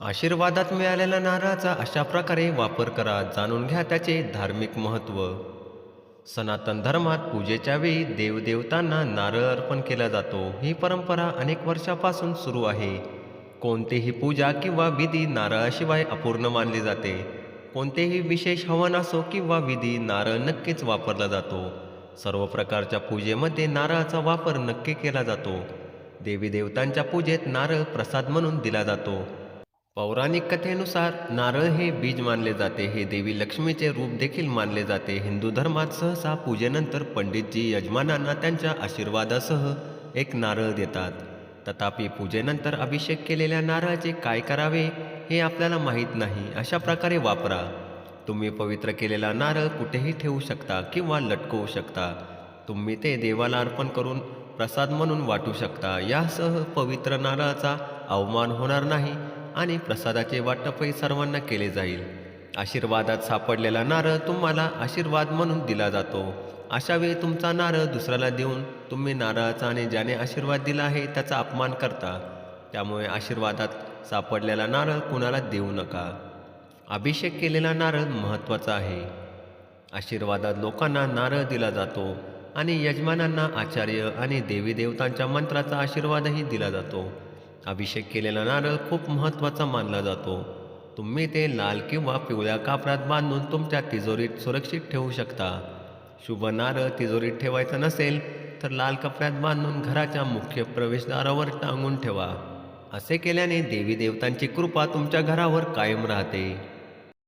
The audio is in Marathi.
आशीर्वादात मिळालेल्या नारळाचा अशा प्रकारे वापर करा जाणून घ्या त्याचे धार्मिक महत्त्व सनातन धर्मात पूजेच्या वेळी देवदेवतांना नारळ अर्पण केला जातो. ही परंपरा अनेक वर्षापासून सुरू आहे. कोणतीही पूजा किंवा विधी नारळाशिवाय अपूर्ण मानली जाते. कोणतेही विशेष हवन असो किंवा विधी नारळ नक्कीच वापरला जातो. सर्व प्रकारच्या पूजेमध्ये नारळाचा वापर नक्की केला जातो. देवी देवतांच्या पूजेत नारळ प्रसाद म्हणून दिला जातो. पौराणिक कथेनुसार नारळ हे बीज मानले जाते. हे देवी लक्ष्मीचे रूप देखील मानले जाते. हिंदू धर्मात सहसा पूजेनंतर पंडितजी यजमानांना त्यांच्या आशीर्वादासह एक नारळ देतात. तथापि पूजेनंतर अभिषेक केलेल्या नारळाचे काय करावे हे आपल्याला माहीत नाही. अशा प्रकारे वापरा. तुम्ही पवित्र केलेला नारळ कुठेही ठेवू शकता किंवा लटकवू शकता. तुम्ही ते देवाला अर्पण करून प्रसाद म्हणून वाटू शकता. यासह पवित्र नारळाचा अवमान होणार नाही. आणि प्रसादाचे वाटपही सर्वांना केले जाईल. आशीर्वादात सापडलेला नारळ तुम्हाला आशीर्वाद म्हणून दिला जातो. अशा वेळी तुमचा नारळ दुसऱ्याला देऊन तुम्ही नारळाचा आणि ज्याने आशीर्वाद दिला आहे त्याचा अपमान करता. त्यामुळे आशीर्वादात सापडलेला नारळ कुणाला देऊ नका. अभिषेक केलेला नारळ महत्त्वाचा आहे. आशीर्वादात लोकांना नारळ दिला जातो आणि यजमानांना आचार्य आणि देवी देवतांच्या मंत्राचा आशीर्वादही दिला जातो. अभिषेक केलेला नारळ खूप महत्त्वाचा मानला जातो. तुम्ही ते लाल किंवा पिवळ्या कापडात बांधून तुमच्या तिजोरीत सुरक्षित ठेवू शकता. शुभ नारळ तिजोरीत ठेवायचा नसेल तर लाल कपड्यात बांधून घराच्या मुख्य प्रवेशद्वारावर टांगून ठेवा. असे केल्याने देवी देवतांची कृपा तुमच्या घरावर कायम राहते.